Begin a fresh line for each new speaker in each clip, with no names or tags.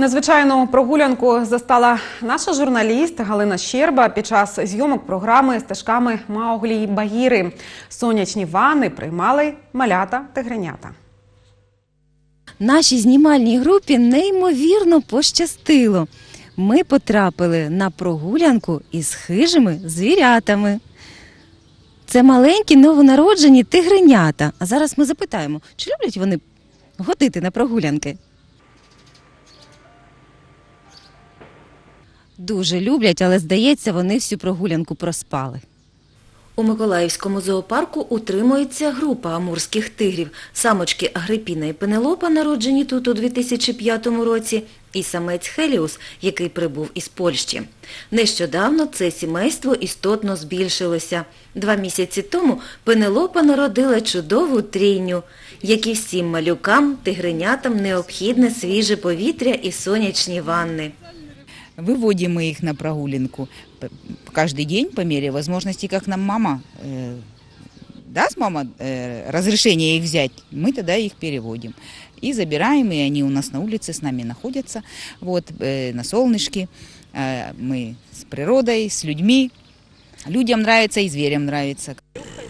Незвичайну прогулянку застала наша журналіст Галина Щерба під час зйомок програми стежками Мауглі й Багіри. Сонячні ванни приймали малята тигренята.
Нашій знімальній групі неймовірно пощастило. Ми потрапили на прогулянку із хижими звірятами. Це маленькі новонароджені тигренята. А зараз ми запитаємо, чи люблять вони ходити на прогулянки? Дуже люблять, але здається, вони всю прогулянку проспали. У Миколаївському зоопарку утримується група амурських тигрів. Самочки Агрипіна і Пенелопа, народжені тут у 2005 році, і самець Хеліус, який прибув із Польщі. Нещодавно це сімейство істотно збільшилося. Два місяці тому Пенелопа народила чудову трійню. Як і всім малюкам, тигренятам необхідне свіже повітря і сонячні ванни.
Выводим мы их на прогулянку п- каждый день по мере возможности, как нам мама э, даст мама э, разрешение их взять, мы тогда их переводим. И забираем, и они у нас на улице с нами находятся, вот, э, на солнышке. Э, мы с природой, с людьми. Людям нравится и зверям нравится.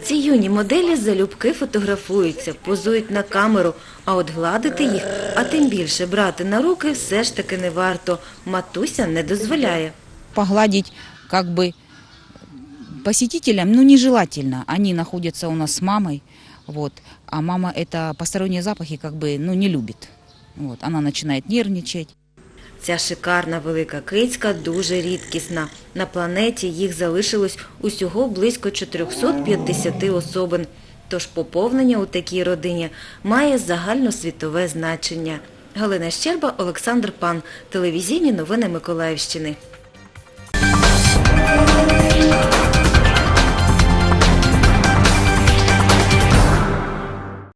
Ці юні моделі залюбки фотографуються, позують на камеру, а от гладити їх, а тим більше брати на руки все ж таки не варто. Матуся не дозволяє.
Погладить как бы посетителям, ну, нежелательно. Они находятся у нас с мамой, вот, а мама это посторонние запахи как бы, ну, не любит. Вот, она начинает нервничать.
Ця шикарна велика кицька дуже рідкісна. На планеті їх залишилось усього близько 450 особин. Тож поповнення у такій родині має загальносвітове значення. Галина Щерба, Олександр Пан. Телевізійні новини Миколаївщини.